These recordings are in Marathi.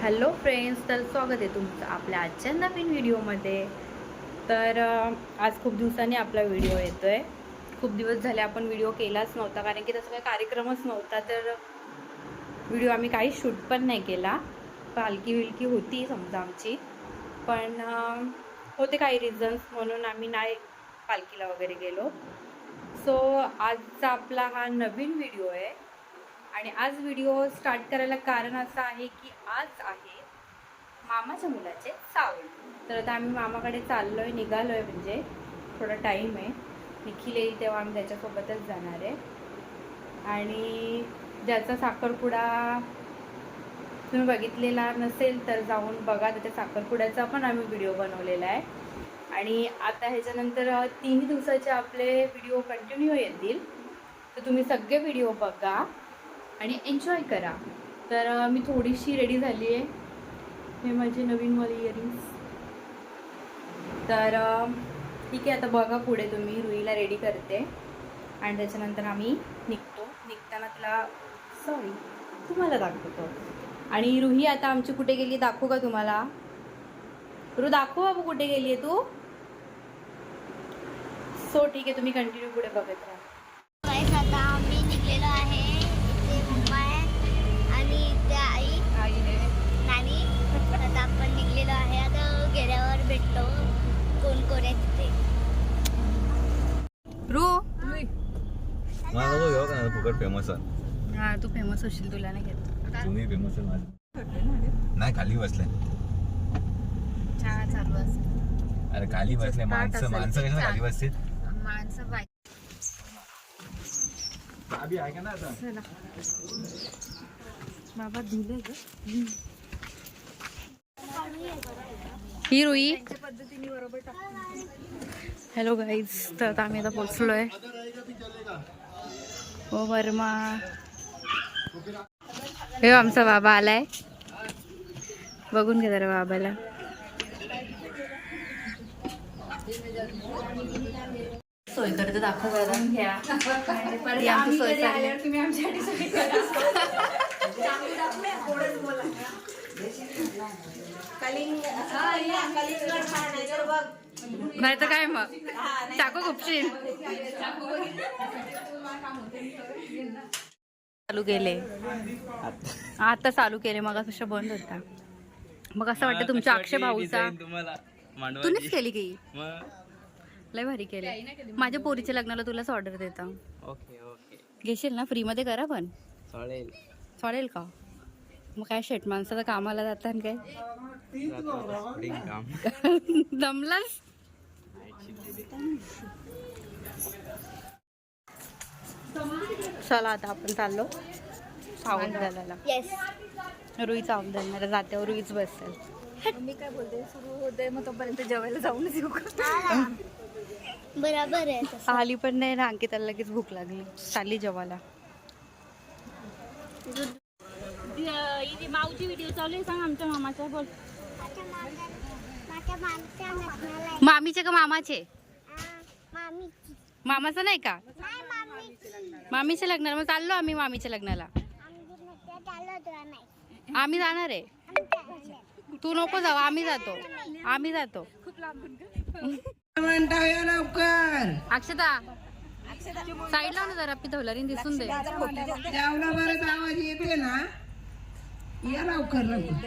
हॅलो फ्रेंड्स तर स्वागत आहे तुमचं आपल्या आजच्या नवीन व्हिडिओमध्ये. तर आज खूप दिवसांनी आपला व्हिडिओ येतो आहे खूप दिवस झाले आपण व्हिडिओ केलाच नव्हता कारण की तसा काही कार्यक्रमच नव्हता तर व्हिडिओ आम्ही काही शूट पण नाही केला. पालखी विलकी होती समजा आमची. पण होते काही रिझन्स म्हणून आम्ही नाही पालखीला वगैरे गेलो. सो आजचा आपला हा नवीन व्हिडिओ आहे. आणि आज व्हिडिओ स्टार्ट करायला कारण असं आहे की आज आहे मामाच्या मुलाचे सावळ तर आता आम्ही मामाकडे चाललो आहे निघालो आहे म्हणजे थोडा टाईम आहे. निखिल येईल तेव्हा आम्ही त्याच्यासोबतच जाणार आहे. आणि ज्याचा साखरपुडा तुम्ही बघितलेला नसेल तर जाऊन बघा त्याच्या साखरपुड्याचा पण आम्ही व्हिडिओ बनवलेला आहे. आणि आता ह्याच्यानंतर तीन दिवसाचे आपले व्हिडिओ कंटिन्यू येतील. तर तुम्ही सगळे व्हिडिओ बघा. आणि एन्जॉय करा. तर मी थोडीशी रेडी झाली आहे. हे माझे नवीन मॉल इयरिंग्स तर ठीक आहे आता बघा पुढे तुम्ही. रुईला रेडी करते. आणि त्याच्यानंतर आम्ही निघतो. निघताना तिला सॉरी तुम्हाला दाखवतो. आणि रुही आता आमची कुठे गेली दाखवू का तुम्हाला? रु दाखव बाबू कुठे गेली आहे तू. सो ठीक आहे तुम्ही कंटिन्यू पुढे बघत राहा. फुकट फेमस आहे. हा तू फेमस होशील तुला नाही घेत. तुम्ही फेमस आहे माझं. नाही खाली बसले. चहा चालू असं अरे खाली बसले. माणसं. माणसं कशा खाली बसते माणसं बाई. आहे का ना आता? चला. बाबा धुले ग. ही रुई. हॅलो गाईज तर आता आम्ही आता पोचलो आहे हो वर्मा. हे आमचा बाबा आलाय. बघून घे जरा बाबाला. सोय करते दाखव. जरा नाही तर काय मग? टाकू गुपशील चालू केले. आता चालू केले मग असं बंद होता. मग असं वाटतं तुमच्या अक्षय भाऊचा तुम्हाला तूच केली की? लय भारी केले. माझ्या पोरीच्या लग्नाला तुलाच ऑर्डर देता. Okay okay. घेशील ना? फ्री मध्ये करा पण. चालेल. चालेल का? मग काय शेट माणसाचं कामाला जातात काय? दमलास? चला आता आपण चाललो. सावंत दलाला येस रुईचा आमदार जात्यावर रुईच बसेल. मी काय बोलते? सुरू होते मग तोपर्यंत जेवायला जाऊनच येऊ बरोबर आहे आली पण नाही ना अंकिताला लगेच भूक लागली. चालली जेवायला. माऊची व्हिडिओ चालू आहे सांग आमच्या मामाचा बोल. मामीचे का मामाचे? मामीची. मामाचं नाही का? नाही मामीची मामीच्या लग्नाला. मग चाललो आम्ही मामीच्या लग्नाला. आम्ही नृत्य चाललो तुला नाही. आम्ही जाणार आहे. तू नको जाऊ आम्ही जातो. आम्ही जातो. अक्षता साईडला ना जरा पिथवला दिसून दे. जेवला बरंच आवाज येते ना. या लवकर लवकर.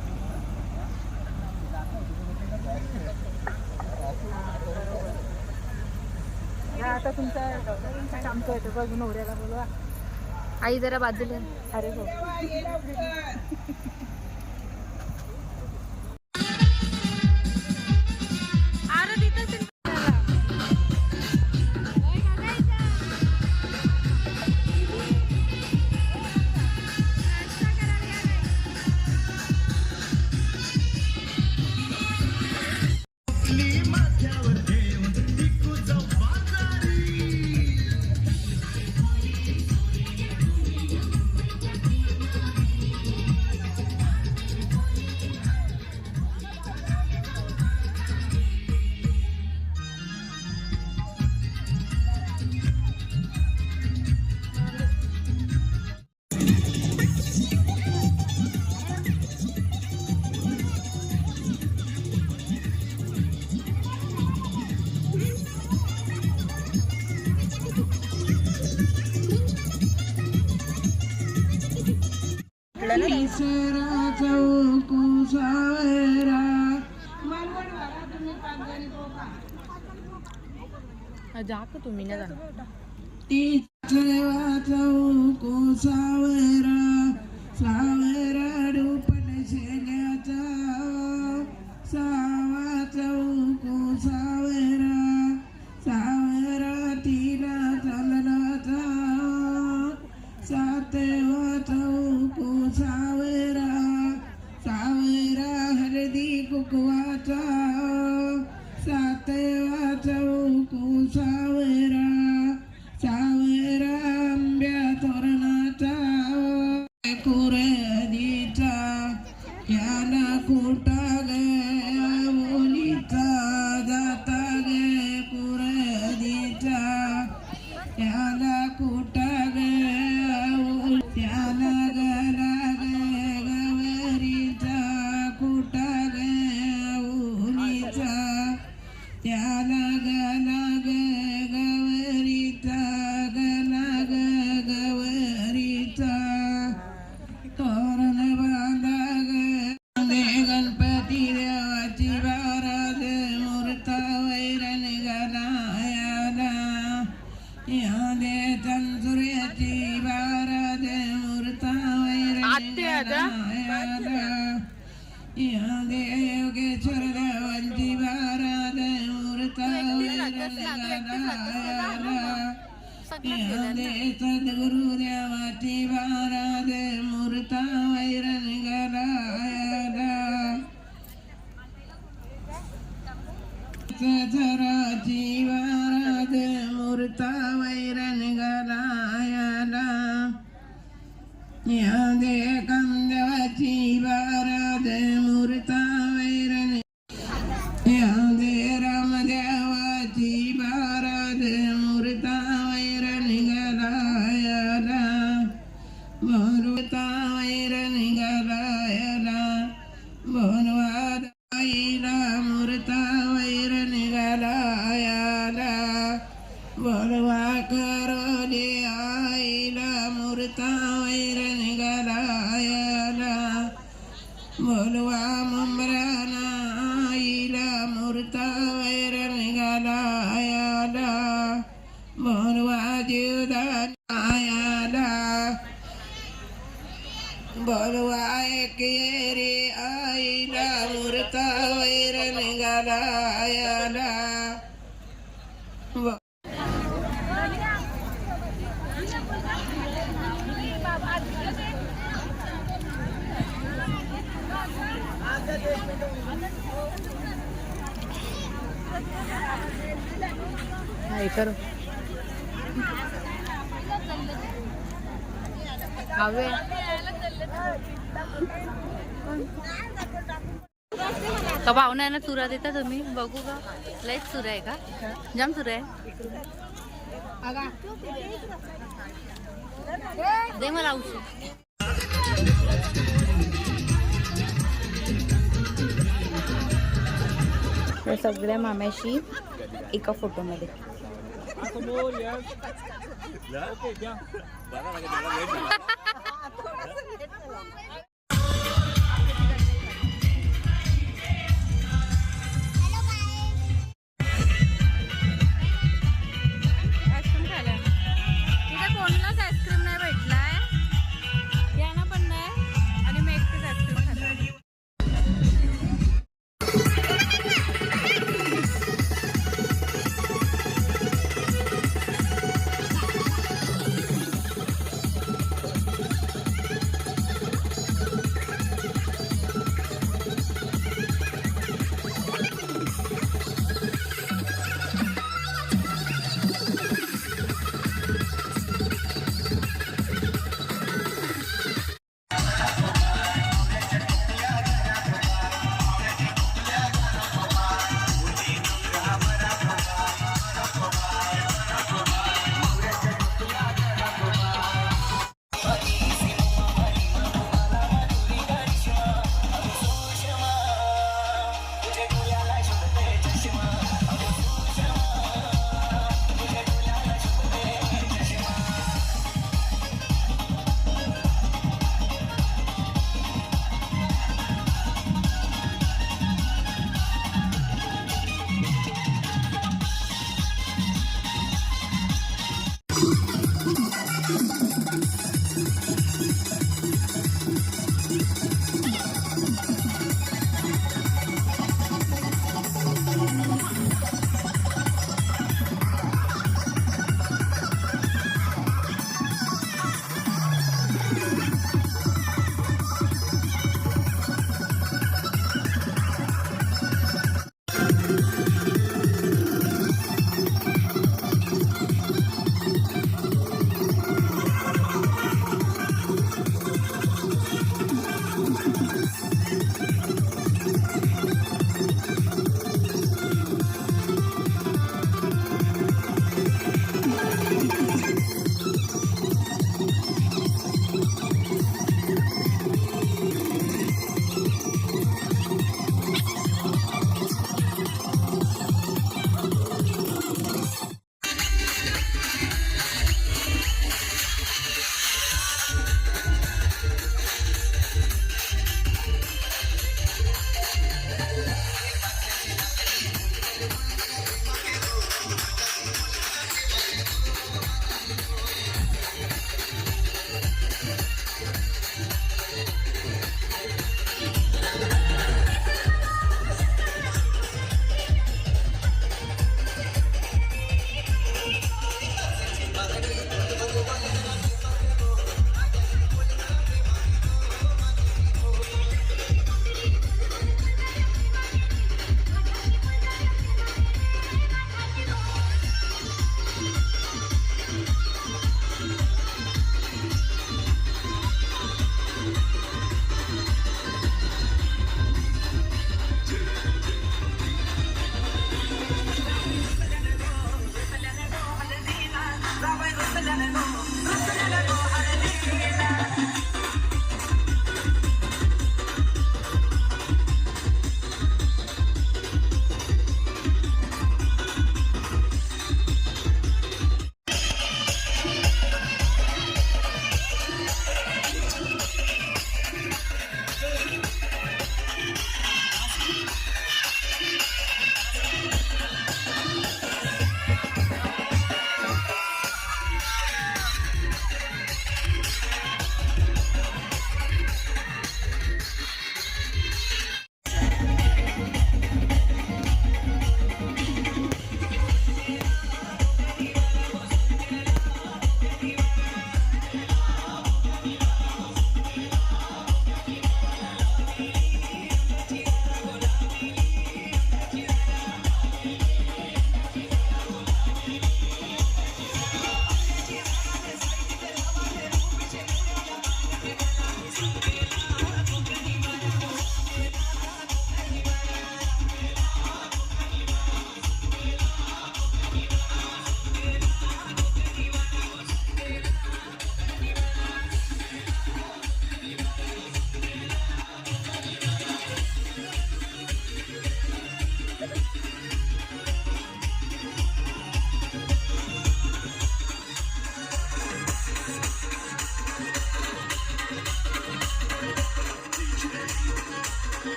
आता तुमचा काम करतो बघ नवऱ्याला बोलवा. आई जरा बाजूला अरे हो. आवडलं ना तिसरा तुम्ही पाच जा का तुम्ही ना जाणार तिसरा सावरा. വരദേ തൻസുരയതി വരദേ മുർത്താവൈരേഗേശ്വരവഞ്ചി വരദേ മുർത്താവൈരഗുരുദേവാതി വരദേ മുർത്താവൈരഗരായര ചരാജീവ முருத்தா வைர യാതേ കന്ദവ ജീവരത മുഹൂർത്ത വൈരന യാതേ രാമദേവ ജീവരത മുഹൂർത്ത വൈരനികരായര മുഹൂർത്ത വൈരനികരായര ഭോനവാദൈര മുഹൂർത്ത വൈരനികരായര ഭോനവാക वैरण हवे का भावना आहे ना चुरा देता तुम्ही. बघू का. लयच चुरा आहे का? जाम चुरा आहे. दे मला औषध. सगळ्या माम्याशी एका फोटोमध्ये.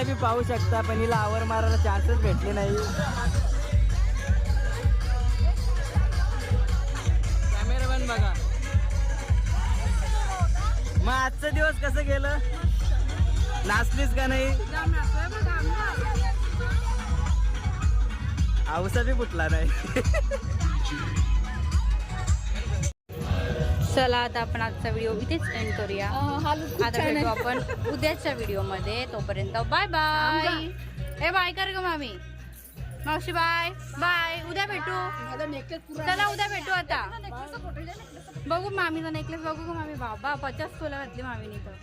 हिला बी पाहू शकता पण हिला आवर मारायला चान्सच भेटले नाही. कॅमेरामॅन बघा. मग आजचा दिवस कसं गेलं? नाचलीस का नाही? आवसा बी फुटला नाही. चला आता आपण आजचा व्हिडिओ इथेच एंड करूया. आता भेटू आपण उद्याच्या व्हिडिओमध्ये. तोपर्यंत बाय बाय ए बाय कर ग मामी. मावशी बाय बाय उद्या भेटू. चला उद्या भेटू आता. बघू मामीचा नेकलेस बघू का मामी. बाबा पचास तोला घातली मामीने तर